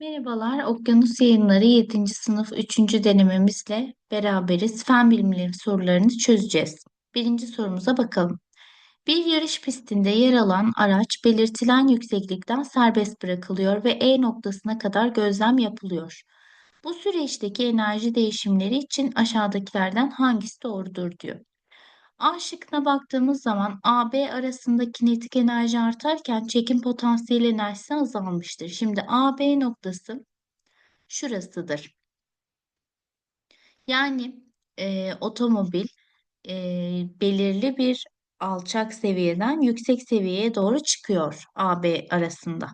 Merhabalar, Okyanus Yayınları 7. sınıf 3. denememizle beraberiz. Fen bilimleri sorularını çözeceğiz. Birinci sorumuza bakalım. Bir yarış pistinde yer alan araç belirtilen yükseklikten serbest bırakılıyor ve E noktasına kadar gözlem yapılıyor. Bu süreçteki enerji değişimleri için aşağıdakilerden hangisi doğrudur diyor. A şıkkına baktığımız zaman AB arasında kinetik enerji artarken çekim potansiyel enerjisi azalmıştır. Şimdi AB noktası şurasıdır. Yani e, otomobil e, belirli bir alçak seviyeden yüksek seviyeye doğru çıkıyor AB arasında.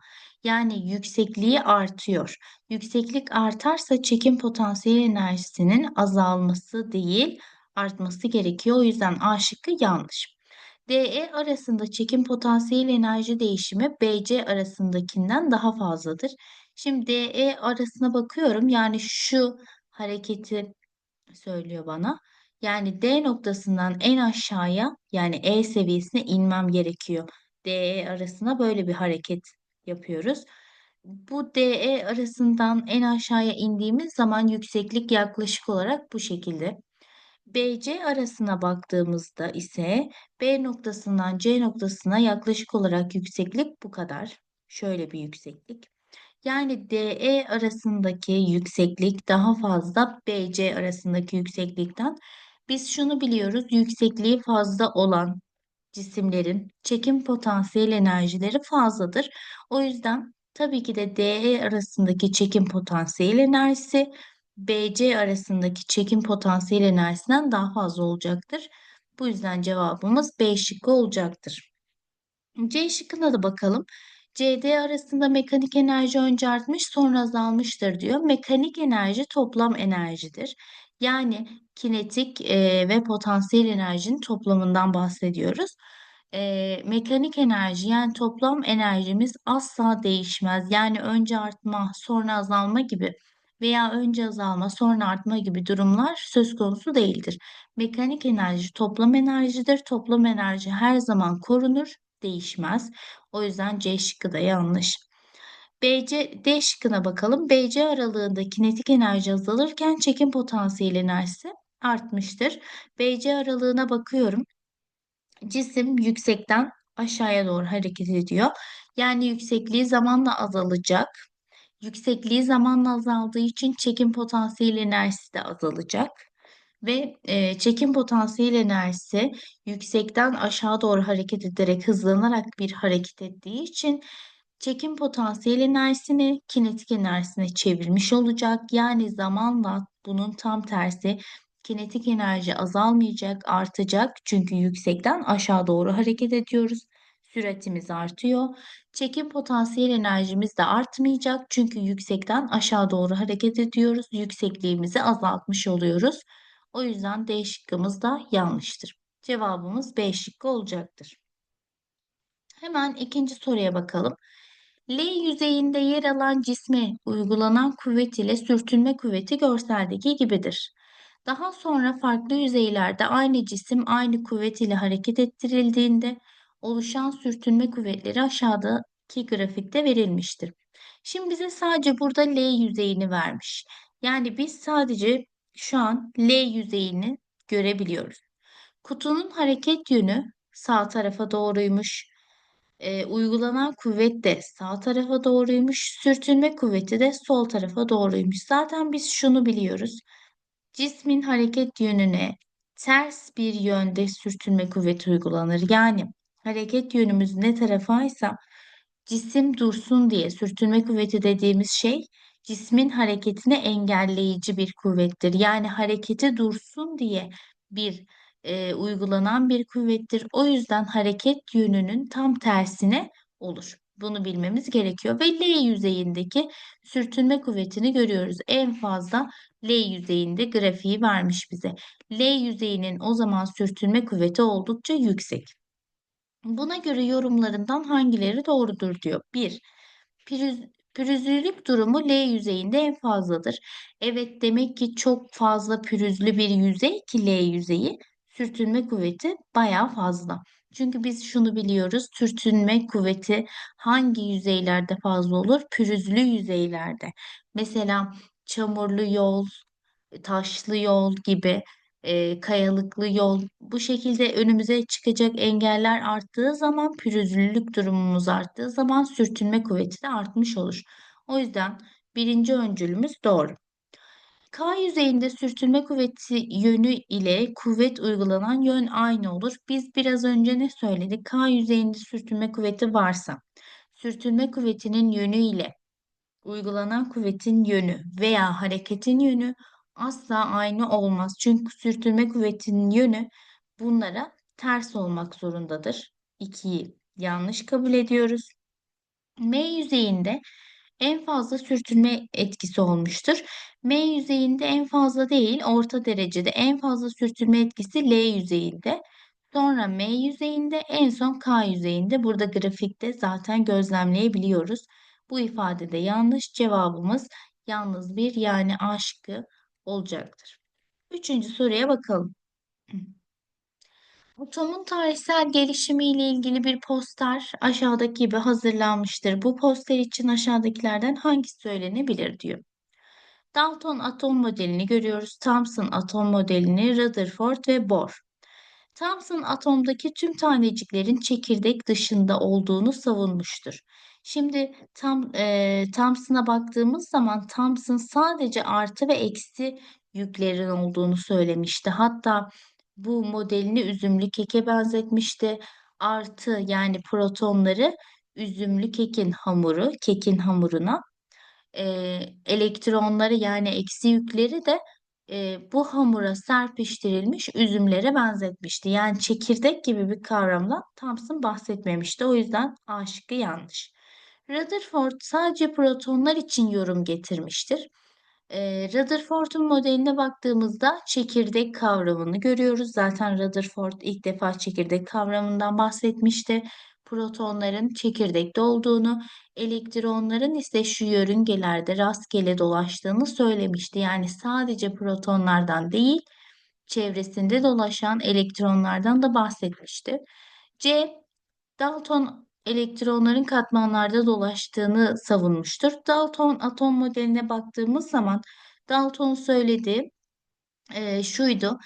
Yani yüksekliği artıyor. Yükseklik artarsa çekim potansiyel enerjisinin azalması değil, artması gerekiyor. O yüzden A şıkkı yanlış. DE arasında çekim potansiyel enerji değişimi BC arasındakinden daha fazladır. Şimdi DE arasına bakıyorum. Yani şu hareketi söylüyor bana. Yani D noktasından en aşağıya yani E seviyesine inmem gerekiyor. DE arasına böyle bir hareket yapıyoruz. Bu DE arasından en aşağıya indiğimiz zaman yükseklik yaklaşık olarak bu şekilde. BC arasına baktığımızda ise B noktasından C noktasına yaklaşık olarak yükseklik bu kadar. Şöyle bir yükseklik. Yani DE arasındaki yükseklik daha fazla BC arasındaki yükseklikten. Biz şunu biliyoruz, yüksekliği fazla olan cisimlerin çekim potansiyel enerjileri fazladır. O yüzden tabii ki de DE arasındaki çekim potansiyel enerjisi BC arasındaki çekim potansiyel enerjisinden daha fazla olacaktır. Bu yüzden cevabımız B şıkkı olacaktır. C şıkkına da bakalım. CD arasında mekanik enerji önce artmış sonra azalmıştır diyor. Mekanik enerji toplam enerjidir. Yani kinetik e, ve potansiyel enerjinin toplamından bahsediyoruz. E, mekanik enerji yani toplam enerjimiz asla değişmez. Yani önce artma sonra azalma gibi veya önce azalma sonra artma gibi durumlar söz konusu değildir. Mekanik enerji toplam enerjidir. Toplam enerji her zaman korunur değişmez. O yüzden C şıkkı da yanlış. BC, D şıkkına bakalım. BC aralığında kinetik enerji azalırken çekim potansiyel enerjisi artmıştır. BC aralığına bakıyorum. Cisim yüksekten aşağıya doğru hareket ediyor. Yani yüksekliği zamanla azalacak. Yüksekliği zamanla azaldığı için çekim potansiyel enerjisi de azalacak ve e, çekim potansiyel enerjisi yüksekten aşağı doğru hareket ederek hızlanarak bir hareket ettiği için çekim potansiyel enerjisini kinetik enerjisine çevirmiş olacak. Yani zamanla bunun tam tersi kinetik enerji azalmayacak, artacak. Çünkü yüksekten aşağı doğru hareket ediyoruz. Süratimiz artıyor. Çekim potansiyel enerjimiz de artmayacak. Çünkü yüksekten aşağı doğru hareket ediyoruz. Yüksekliğimizi azaltmış oluyoruz. O yüzden D şıkkımız da yanlıştır. Cevabımız B şıkkı olacaktır. Hemen ikinci soruya bakalım. L yüzeyinde yer alan cisme uygulanan kuvvet ile sürtünme kuvveti görseldeki gibidir. Daha sonra farklı yüzeylerde aynı cisim aynı kuvvet ile hareket ettirildiğinde oluşan sürtünme kuvvetleri aşağıdaki grafikte verilmiştir. Şimdi bize sadece burada L yüzeyini vermiş. Yani biz sadece şu an L yüzeyini görebiliyoruz. Kutunun hareket yönü sağ tarafa doğruymuş. E, uygulanan kuvvet de sağ tarafa doğruymuş. Sürtünme kuvveti de sol tarafa doğruymuş. Zaten biz şunu biliyoruz. Cismin hareket yönüne ters bir yönde sürtünme kuvveti uygulanır. Yani hareket yönümüz ne tarafaysa cisim dursun diye sürtünme kuvveti dediğimiz şey cismin hareketini engelleyici bir kuvvettir. Yani hareketi dursun diye bir e, uygulanan bir kuvvettir. O yüzden hareket yönünün tam tersine olur. Bunu bilmemiz gerekiyor ve L yüzeyindeki sürtünme kuvvetini görüyoruz. En fazla L yüzeyinde grafiği vermiş bize. L yüzeyinin o zaman sürtünme kuvveti oldukça yüksek. Buna göre yorumlarından hangileri doğrudur diyor. 1. Pürüz, pürüzlülük durumu L yüzeyinde en fazladır. Evet demek ki çok fazla pürüzlü bir yüzey ki L yüzeyi sürtünme kuvveti baya fazla. Çünkü biz şunu biliyoruz. Sürtünme kuvveti hangi yüzeylerde fazla olur? Pürüzlü yüzeylerde. Mesela çamurlu yol, taşlı yol gibi, e, kayalıklı yol. Bu şekilde önümüze çıkacak engeller arttığı zaman, pürüzlülük durumumuz arttığı zaman sürtünme kuvveti de artmış olur. O yüzden birinci öncülümüz doğru. K yüzeyinde sürtünme kuvveti yönü ile kuvvet uygulanan yön aynı olur. Biz biraz önce ne söyledik? K yüzeyinde sürtünme kuvveti varsa, sürtünme kuvvetinin yönü ile uygulanan kuvvetin yönü veya hareketin yönü asla aynı olmaz. Çünkü sürtünme kuvvetinin yönü bunlara ters olmak zorundadır. 2'yi yanlış kabul ediyoruz. M yüzeyinde en fazla sürtünme etkisi olmuştur. M yüzeyinde en fazla değil, orta derecede en fazla sürtünme etkisi L yüzeyinde. Sonra M yüzeyinde, en son K yüzeyinde. Burada grafikte zaten gözlemleyebiliyoruz. Bu ifadede yanlış cevabımız yalnız bir yani A şıkkı olacaktır. Üçüncü soruya bakalım. Atomun tarihsel gelişimiyle ilgili bir poster aşağıdaki gibi hazırlanmıştır. Bu poster için aşağıdakilerden hangisi söylenebilir diyor. Dalton atom modelini görüyoruz. Thomson atom modelini, Rutherford ve Bohr. Thomson atomdaki tüm taneciklerin çekirdek dışında olduğunu savunmuştur. Şimdi tam e, Thomson'a baktığımız zaman Thomson sadece artı ve eksi yüklerin olduğunu söylemişti. Hatta bu modelini üzümlü keke benzetmişti. Artı yani protonları üzümlü kekin hamuru, kekin hamuruna, e, elektronları yani eksi yükleri de e, bu hamura serpiştirilmiş üzümlere benzetmişti. Yani çekirdek gibi bir kavramdan Thomson bahsetmemişti. O yüzden A şıkkı yanlış. Rutherford sadece protonlar için yorum getirmiştir. E, Rutherford'un modeline baktığımızda çekirdek kavramını görüyoruz. Zaten Rutherford ilk defa çekirdek kavramından bahsetmişti. Protonların çekirdekte olduğunu, elektronların ise şu yörüngelerde rastgele dolaştığını söylemişti. Yani sadece protonlardan değil, çevresinde dolaşan elektronlardan da bahsetmişti. C. Dalton elektronların katmanlarda dolaştığını savunmuştur. Dalton atom modeline baktığımız zaman Dalton söyledi e, şuydu.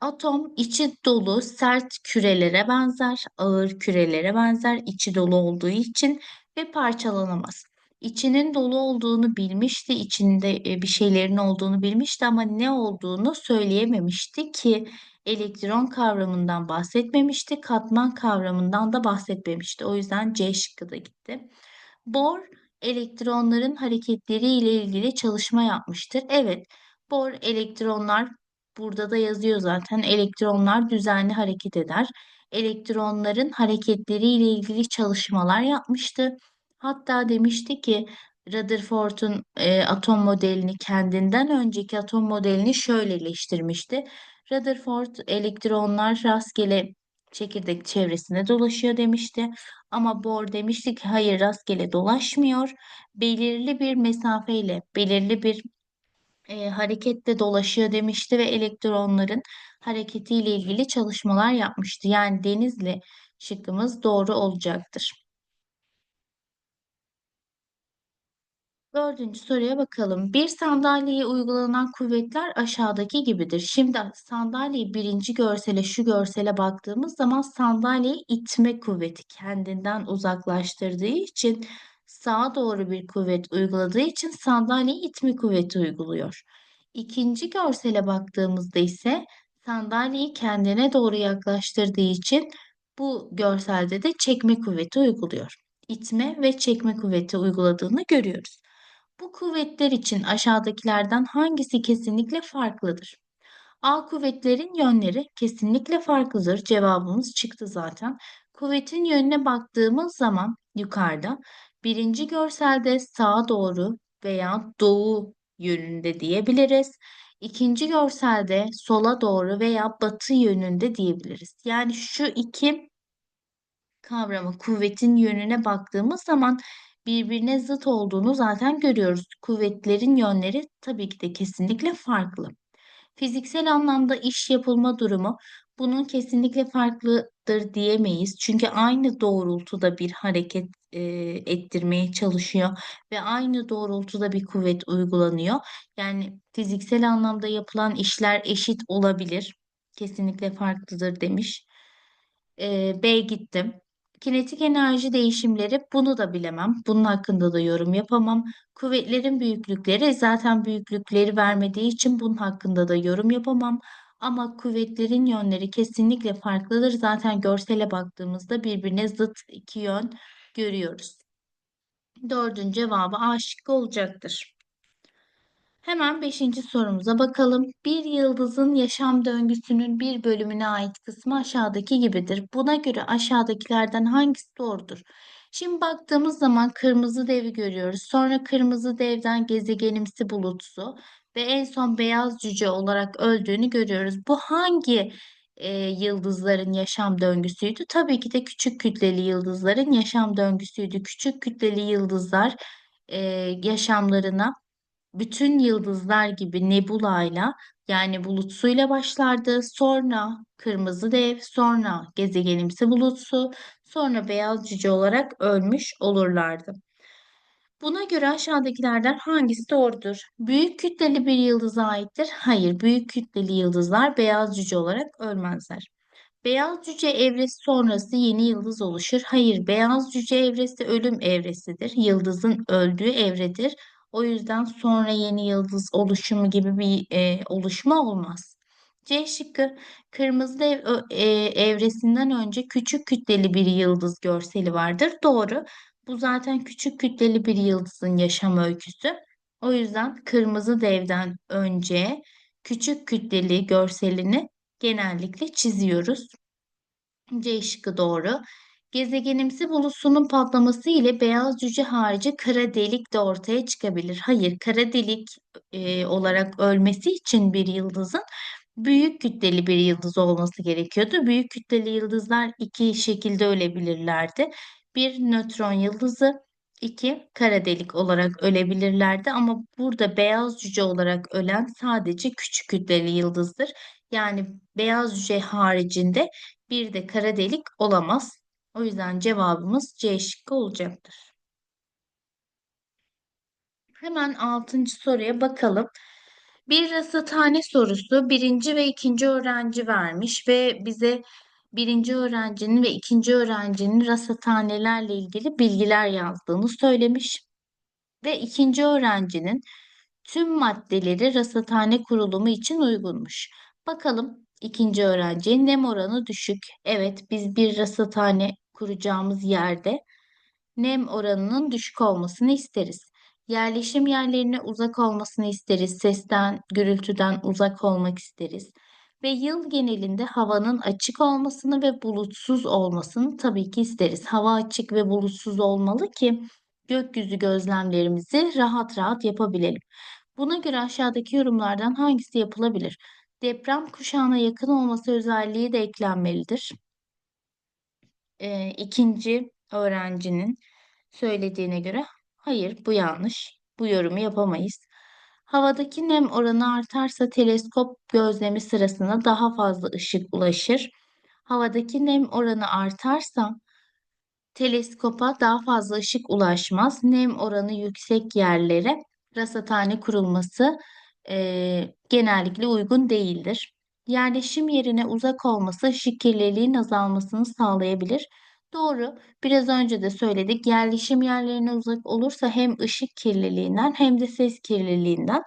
Atom içi dolu sert kürelere benzer, ağır kürelere benzer, içi dolu olduğu için ve parçalanamaz. İçinin dolu olduğunu bilmişti, içinde e, bir şeylerin olduğunu bilmişti ama ne olduğunu söyleyememişti ki elektron kavramından bahsetmemişti, katman kavramından da bahsetmemişti. O yüzden C şıkkı da gitti. Bohr elektronların hareketleri ile ilgili çalışma yapmıştır. Evet, Bohr elektronlar burada da yazıyor zaten. Elektronlar düzenli hareket eder. Elektronların hareketleri ile ilgili çalışmalar yapmıştı. Hatta demişti ki Rutherford'un e, atom modelini kendinden önceki atom modelini şöyleleştirmişti. Rutherford elektronlar rastgele çekirdek çevresinde dolaşıyor demişti. Ama Bohr demişti ki hayır rastgele dolaşmıyor. Belirli bir mesafeyle, belirli bir e, hareketle dolaşıyor demişti ve elektronların hareketiyle ilgili çalışmalar yapmıştı. Yani Denizli şıkkımız doğru olacaktır. Dördüncü soruya bakalım. Bir sandalyeye uygulanan kuvvetler aşağıdaki gibidir. Şimdi sandalyeyi birinci görsele şu görsele baktığımız zaman sandalyeyi itme kuvveti kendinden uzaklaştırdığı için sağa doğru bir kuvvet uyguladığı için sandalyeyi itme kuvveti uyguluyor. İkinci görsele baktığımızda ise sandalyeyi kendine doğru yaklaştırdığı için bu görselde de çekme kuvveti uyguluyor. İtme ve çekme kuvveti uyguladığını görüyoruz. Bu kuvvetler için aşağıdakilerden hangisi kesinlikle farklıdır? A kuvvetlerin yönleri kesinlikle farklıdır. Cevabımız çıktı zaten. Kuvvetin yönüne baktığımız zaman yukarıda birinci görselde sağa doğru veya doğu yönünde diyebiliriz. İkinci görselde sola doğru veya batı yönünde diyebiliriz. Yani şu iki kavramı kuvvetin yönüne baktığımız zaman birbirine zıt olduğunu zaten görüyoruz. Kuvvetlerin yönleri tabii ki de kesinlikle farklı. Fiziksel anlamda iş yapılma durumu bunun kesinlikle farklı farklıdır diyemeyiz. Çünkü aynı doğrultuda bir hareket e, ettirmeye çalışıyor ve aynı doğrultuda bir kuvvet uygulanıyor. Yani fiziksel anlamda yapılan işler eşit olabilir. Kesinlikle farklıdır demiş. E, B gittim. Kinetik enerji değişimleri bunu da bilemem. Bunun hakkında da yorum yapamam. Kuvvetlerin büyüklükleri zaten büyüklükleri vermediği için bunun hakkında da yorum yapamam. Ama kuvvetlerin yönleri kesinlikle farklıdır. Zaten görsele baktığımızda birbirine zıt iki yön görüyoruz. Dördüncü cevabı A şıkkı olacaktır. Hemen beşinci sorumuza bakalım. Bir yıldızın yaşam döngüsünün bir bölümüne ait kısmı aşağıdaki gibidir. Buna göre aşağıdakilerden hangisi doğrudur? Şimdi baktığımız zaman kırmızı devi görüyoruz. Sonra kırmızı devden gezegenimsi bulutsu ve en son beyaz cüce olarak öldüğünü görüyoruz. Bu hangi e, yıldızların yaşam döngüsüydü? Tabii ki de küçük kütleli yıldızların yaşam döngüsüydü. Küçük kütleli yıldızlar e, yaşamlarına bütün yıldızlar gibi nebulayla yani bulutsuyla başlardı. Sonra kırmızı dev, sonra gezegenimsi bulutsu, sonra beyaz cüce olarak ölmüş olurlardı. Buna göre aşağıdakilerden hangisi doğrudur? Büyük kütleli bir yıldıza aittir. Hayır, büyük kütleli yıldızlar beyaz cüce olarak ölmezler. Beyaz cüce evresi sonrası yeni yıldız oluşur. Hayır, beyaz cüce evresi ölüm evresidir. Yıldızın öldüğü evredir. O yüzden sonra yeni yıldız oluşumu gibi bir e, oluşma olmaz. C şıkkı kırmızı ev, ö- e, evresinden önce küçük kütleli bir yıldız görseli vardır. Doğru. Bu zaten küçük kütleli bir yıldızın yaşam öyküsü. O yüzden kırmızı devden önce küçük kütleli görselini genellikle çiziyoruz. C şıkkı doğru. Gezegenimsi bulutunun patlaması ile beyaz cüce harici kara delik de ortaya çıkabilir. Hayır, kara delik e, olarak ölmesi için bir yıldızın büyük kütleli bir yıldız olması gerekiyordu. Büyük kütleli yıldızlar iki şekilde ölebilirlerdi. Bir nötron yıldızı, iki kara delik olarak ölebilirlerdi. Ama burada beyaz cüce olarak ölen sadece küçük kütleli yıldızdır. Yani beyaz cüce haricinde bir de kara delik olamaz. O yüzden cevabımız C şıkkı olacaktır. Hemen altıncı soruya bakalım. Bir rasathane sorusu birinci ve ikinci öğrenci vermiş ve bize birinci öğrencinin ve ikinci öğrencinin rasathanelerle ilgili bilgiler yazdığını söylemiş. Ve ikinci öğrencinin tüm maddeleri rasathane kurulumu için uygunmuş. Bakalım ikinci öğrenciye nem oranı düşük. Evet biz bir rasathane kuracağımız yerde nem oranının düşük olmasını isteriz. Yerleşim yerlerine uzak olmasını isteriz. Sesten, gürültüden uzak olmak isteriz. Ve yıl genelinde havanın açık olmasını ve bulutsuz olmasını tabii ki isteriz. Hava açık ve bulutsuz olmalı ki gökyüzü gözlemlerimizi rahat rahat yapabilelim. Buna göre aşağıdaki yorumlardan hangisi yapılabilir? Deprem kuşağına yakın olması özelliği de eklenmelidir. Ee, ikinci öğrencinin söylediğine göre hayır bu yanlış. Bu yorumu yapamayız. Havadaki nem oranı artarsa teleskop gözlemi sırasında daha fazla ışık ulaşır. Havadaki nem oranı artarsa teleskopa daha fazla ışık ulaşmaz. Nem oranı yüksek yerlere rasathane kurulması e, genellikle uygun değildir. Yerleşim yerine uzak olması ışık kirliliğinin azalmasını sağlayabilir. Doğru. Biraz önce de söyledik. Yerleşim yerlerine uzak olursa hem ışık kirliliğinden hem de ses kirliliğinden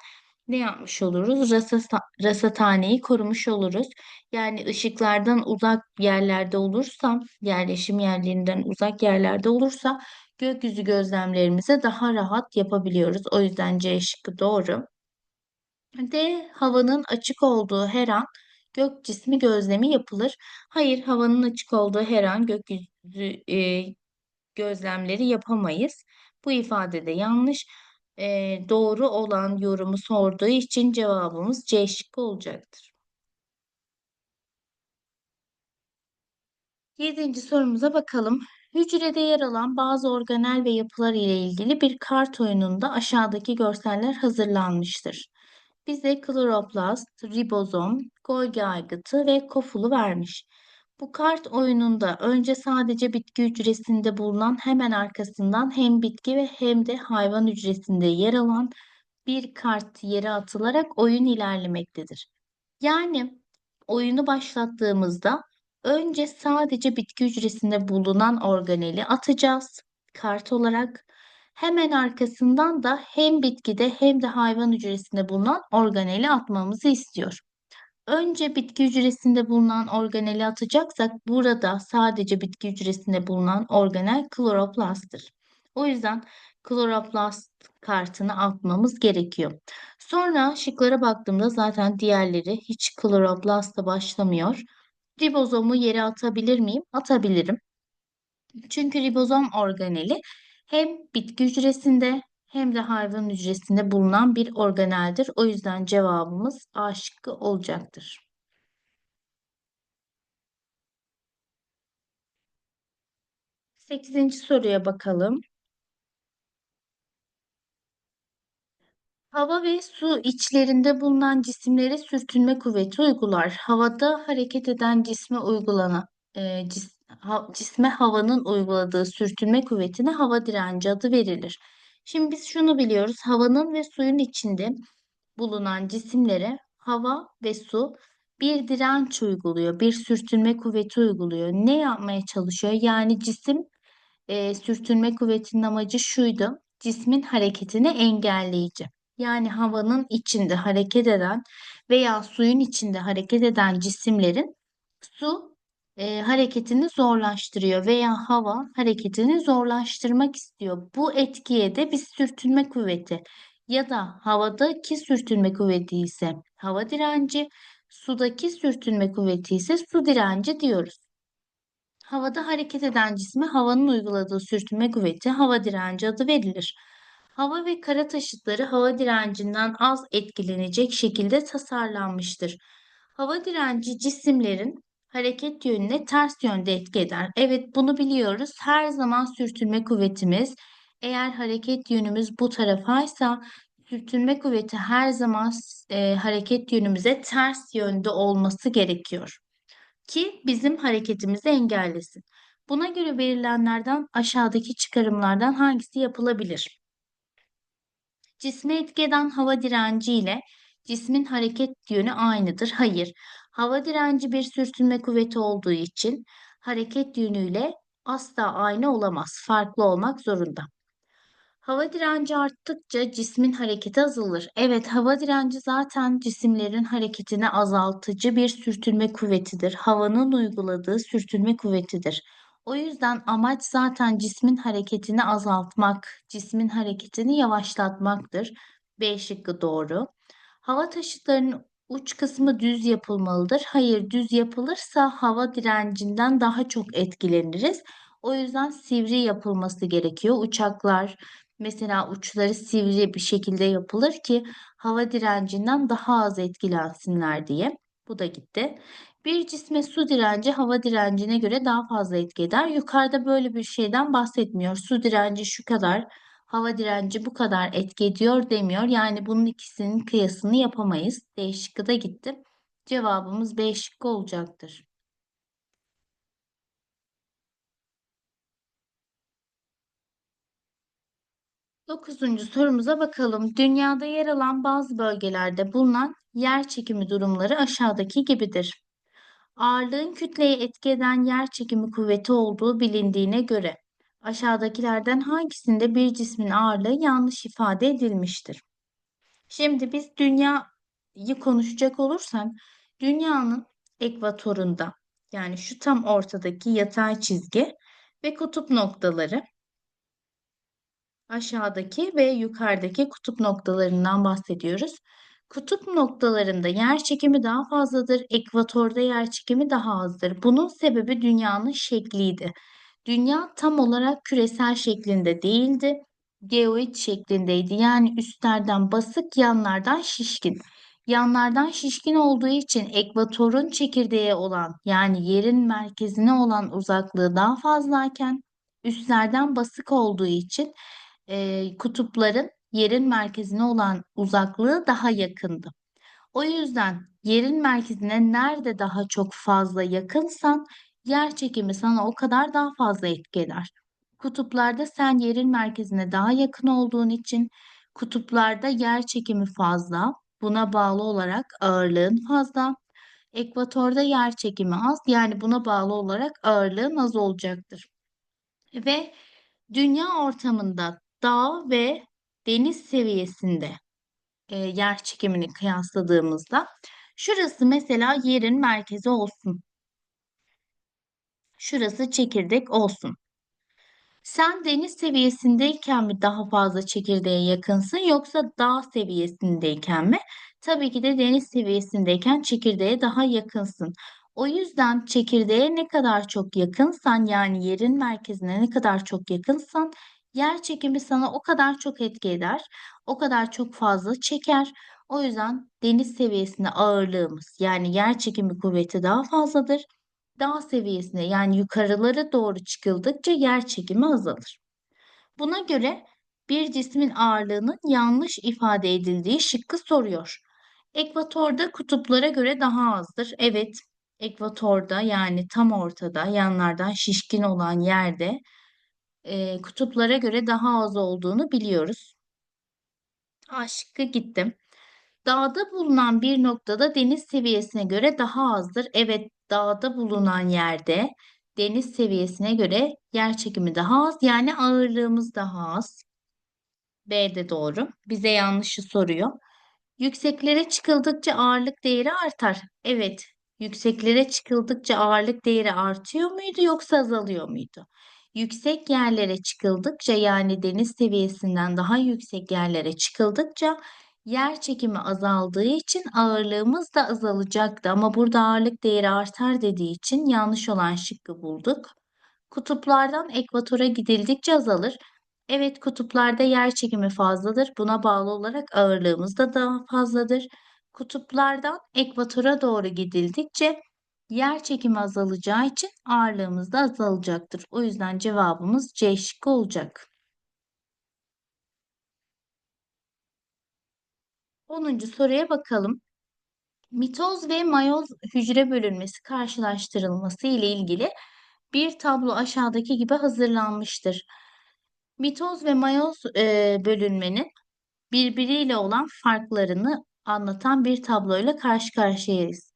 ne yapmış oluruz? Rasasa, rasathaneyi korumuş oluruz. Yani ışıklardan uzak yerlerde olursam, yerleşim yerlerinden uzak yerlerde olursa gökyüzü gözlemlerimizi daha rahat yapabiliyoruz. O yüzden C şıkkı doğru. D. Havanın açık olduğu her an gök cismi gözlemi yapılır. Hayır, havanın açık olduğu her an gökyüzü e, gözlemleri yapamayız. Bu ifade de yanlış. E, doğru olan yorumu sorduğu için cevabımız C şıkkı olacaktır. Yedinci sorumuza bakalım. Hücrede yer alan bazı organel ve yapılar ile ilgili bir kart oyununda aşağıdaki görseller hazırlanmıştır. Bize kloroplast, ribozom, Golgi aygıtı ve kofulu vermiş. Bu kart oyununda önce sadece bitki hücresinde bulunan hemen arkasından hem bitki ve hem de hayvan hücresinde yer alan bir kart yere atılarak oyun ilerlemektedir. Yani oyunu başlattığımızda önce sadece bitki hücresinde bulunan organeli atacağız kart olarak. Hemen arkasından da hem bitkide hem de hayvan hücresinde bulunan organeli atmamızı istiyor. Önce bitki hücresinde bulunan organeli atacaksak burada sadece bitki hücresinde bulunan organel kloroplasttır. O yüzden kloroplast kartını atmamız gerekiyor. Sonra şıklara baktığımda zaten diğerleri hiç kloroplastla başlamıyor. Ribozomu yere atabilir miyim? Atabilirim. Çünkü ribozom organeli hem bitki hücresinde hem de hayvan hücresinde bulunan bir organeldir. O yüzden cevabımız A şıkkı olacaktır. Sekizinci soruya bakalım. Hava ve su içlerinde bulunan cisimlere sürtünme kuvveti uygular. Havada hareket eden cisme uygulanan e, cis, ha, cisme havanın uyguladığı sürtünme kuvvetine hava direnci adı verilir. Şimdi biz şunu biliyoruz. Havanın ve suyun içinde bulunan cisimlere hava ve su bir direnç uyguluyor, bir sürtünme kuvveti uyguluyor. Ne yapmaya çalışıyor? Yani cisim e, sürtünme kuvvetinin amacı şuydu. Cismin hareketini engelleyici. Yani havanın içinde hareket eden veya suyun içinde hareket eden cisimlerin su e, hareketini zorlaştırıyor veya hava hareketini zorlaştırmak istiyor. Bu etkiye de bir sürtünme kuvveti ya da havadaki sürtünme kuvveti ise hava direnci, sudaki sürtünme kuvveti ise su direnci diyoruz. Havada hareket eden cisme havanın uyguladığı sürtünme kuvveti hava direnci adı verilir. Hava ve kara taşıtları hava direncinden az etkilenecek şekilde tasarlanmıştır. Hava direnci cisimlerin hareket yönüne ters yönde etki eder. Evet bunu biliyoruz. Her zaman sürtünme kuvvetimiz eğer hareket yönümüz bu tarafaysa sürtünme kuvveti her zaman e, hareket yönümüze ters yönde olması gerekiyor ki bizim hareketimizi engellesin. Buna göre verilenlerden aşağıdaki çıkarımlardan hangisi yapılabilir? Cisme etki eden hava direnci ile cismin hareket yönü aynıdır. Hayır. Hava direnci bir sürtünme kuvveti olduğu için hareket yönüyle asla aynı olamaz. Farklı olmak zorunda. Hava direnci arttıkça cismin hareketi azalır. Evet, hava direnci zaten cisimlerin hareketini azaltıcı bir sürtünme kuvvetidir. Havanın uyguladığı sürtünme kuvvetidir. O yüzden amaç zaten cismin hareketini azaltmak, cismin hareketini yavaşlatmaktır. B şıkkı doğru. Hava taşıtlarının uç kısmı düz yapılmalıdır. Hayır, düz yapılırsa hava direncinden daha çok etkileniriz. O yüzden sivri yapılması gerekiyor. Uçaklar mesela uçları sivri bir şekilde yapılır ki hava direncinden daha az etkilensinler diye. Bu da gitti. Bir cisme su direnci hava direncine göre daha fazla etki eder. Yukarıda böyle bir şeyden bahsetmiyor. Su direnci şu kadar, hava direnci bu kadar etki ediyor demiyor. Yani bunun ikisinin kıyasını yapamayız. D şıkkı da gitti. Cevabımız B şıkkı olacaktır. Dokuzuncu sorumuza bakalım. Dünyada yer alan bazı bölgelerde bulunan yer çekimi durumları aşağıdaki gibidir. Ağırlığın kütleye etki eden yer çekimi kuvveti olduğu bilindiğine göre aşağıdakilerden hangisinde bir cismin ağırlığı yanlış ifade edilmiştir? Şimdi biz dünyayı konuşacak olursak dünyanın ekvatorunda yani şu tam ortadaki yatay çizgi ve kutup noktaları aşağıdaki ve yukarıdaki kutup noktalarından bahsediyoruz. Kutup noktalarında yer çekimi daha fazladır, ekvatorda yer çekimi daha azdır. Bunun sebebi dünyanın şekliydi. Dünya tam olarak küresel şeklinde değildi, geoid şeklindeydi. Yani üstlerden basık, yanlardan şişkin. Yanlardan şişkin olduğu için ekvatorun çekirdeğe olan yani yerin merkezine olan uzaklığı daha fazlayken üstlerden basık olduğu için e, kutupların yerin merkezine olan uzaklığı daha yakındı. O yüzden yerin merkezine nerede daha çok fazla yakınsan yer çekimi sana o kadar daha fazla etki eder. Kutuplarda sen yerin merkezine daha yakın olduğun için kutuplarda yer çekimi fazla. Buna bağlı olarak ağırlığın fazla. Ekvatorda yer çekimi az. Yani buna bağlı olarak ağırlığın az olacaktır. Ve dünya ortamında dağ ve deniz seviyesinde e, yer çekimini kıyasladığımızda şurası mesela yerin merkezi olsun. Şurası çekirdek olsun. Sen deniz seviyesindeyken mi daha fazla çekirdeğe yakınsın yoksa dağ seviyesindeyken mi? Tabii ki de deniz seviyesindeyken çekirdeğe daha yakınsın. O yüzden çekirdeğe ne kadar çok yakınsan yani yerin merkezine ne kadar çok yakınsan yer çekimi sana o kadar çok etki eder. O kadar çok fazla çeker. O yüzden deniz seviyesinde ağırlığımız yani yer çekimi kuvveti daha fazladır dağ seviyesine yani yukarılara doğru çıkıldıkça yer çekimi azalır. Buna göre bir cismin ağırlığının yanlış ifade edildiği şıkkı soruyor. Ekvatorda kutuplara göre daha azdır. Evet, ekvatorda yani tam ortada yanlardan şişkin olan yerde e, kutuplara göre daha az olduğunu biliyoruz. A şıkkı gittim. Dağda bulunan bir noktada deniz seviyesine göre daha azdır. Evet, dağda bulunan yerde deniz seviyesine göre yer çekimi daha az. Yani ağırlığımız daha az. B de doğru. Bize yanlışı soruyor. Yükseklere çıkıldıkça ağırlık değeri artar. Evet, yükseklere çıkıldıkça ağırlık değeri artıyor muydu yoksa azalıyor muydu? Yüksek yerlere çıkıldıkça yani deniz seviyesinden daha yüksek yerlere çıkıldıkça yer çekimi azaldığı için ağırlığımız da azalacaktı. Ama burada ağırlık değeri artar dediği için yanlış olan şıkkı bulduk. Kutuplardan ekvatora gidildikçe azalır. Evet kutuplarda yer çekimi fazladır. Buna bağlı olarak ağırlığımız da daha fazladır. Kutuplardan ekvatora doğru gidildikçe yer çekimi azalacağı için ağırlığımız da azalacaktır. O yüzden cevabımız C şıkkı olacak. 10. soruya bakalım. Mitoz ve mayoz hücre bölünmesi karşılaştırılması ile ilgili bir tablo aşağıdaki gibi hazırlanmıştır. Mitoz ve mayoz e, bölünmenin birbiriyle olan farklarını anlatan bir tabloyla karşı karşıyayız.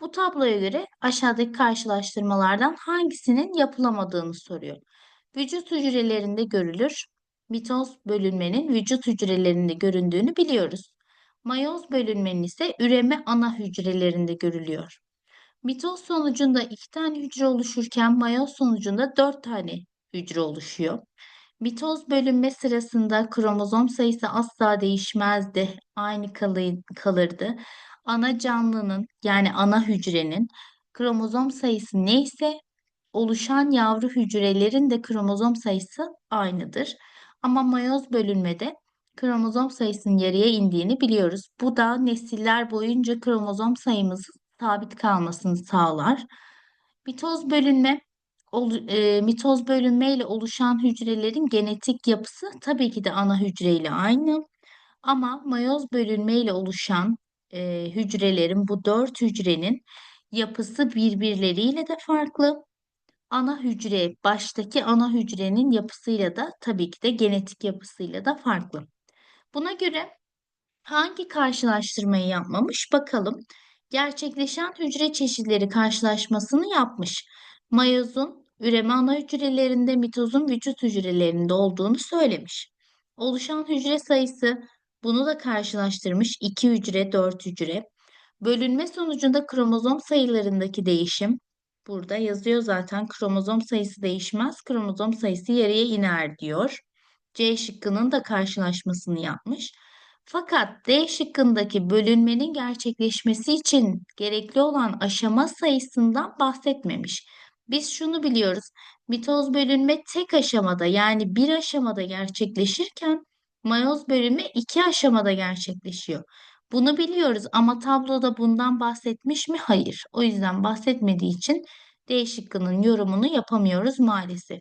Bu tabloya göre aşağıdaki karşılaştırmalardan hangisinin yapılamadığını soruyor. Vücut hücrelerinde görülür. Mitoz bölünmenin vücut hücrelerinde göründüğünü biliyoruz. Mayoz bölünmenin ise üreme ana hücrelerinde görülüyor. Mitoz sonucunda iki tane hücre oluşurken mayoz sonucunda dört tane hücre oluşuyor. Mitoz bölünme sırasında kromozom sayısı asla değişmezdi, aynı kalırdı. Ana canlının yani ana hücrenin kromozom sayısı neyse oluşan yavru hücrelerin de kromozom sayısı aynıdır. Ama mayoz bölünmede kromozom sayısının yarıya indiğini biliyoruz. Bu da nesiller boyunca kromozom sayımızın sabit kalmasını sağlar. Mitoz bölünme e, mitoz bölünme ile oluşan hücrelerin genetik yapısı tabii ki de ana hücre ile aynı. Ama mayoz bölünme ile oluşan e, hücrelerin bu dört hücrenin yapısı birbirleriyle de farklı. Ana hücre, baştaki ana hücrenin yapısıyla da tabii ki de genetik yapısıyla da farklı. Buna göre hangi karşılaştırmayı yapmamış bakalım. Gerçekleşen hücre çeşitleri karşılaşmasını yapmış. Mayozun üreme ana hücrelerinde, mitozun vücut hücrelerinde olduğunu söylemiş. Oluşan hücre sayısı bunu da karşılaştırmış. 2 hücre, 4 hücre. Bölünme sonucunda kromozom sayılarındaki değişim. Burada yazıyor zaten kromozom sayısı değişmez, kromozom sayısı yarıya iner diyor. C şıkkının da karşılaşmasını yapmış. Fakat D şıkkındaki bölünmenin gerçekleşmesi için gerekli olan aşama sayısından bahsetmemiş. Biz şunu biliyoruz. Mitoz bölünme tek aşamada yani bir aşamada gerçekleşirken mayoz bölünme iki aşamada gerçekleşiyor. Bunu biliyoruz ama tabloda bundan bahsetmiş mi? Hayır. O yüzden bahsetmediği için D şıkkının yorumunu yapamıyoruz maalesef.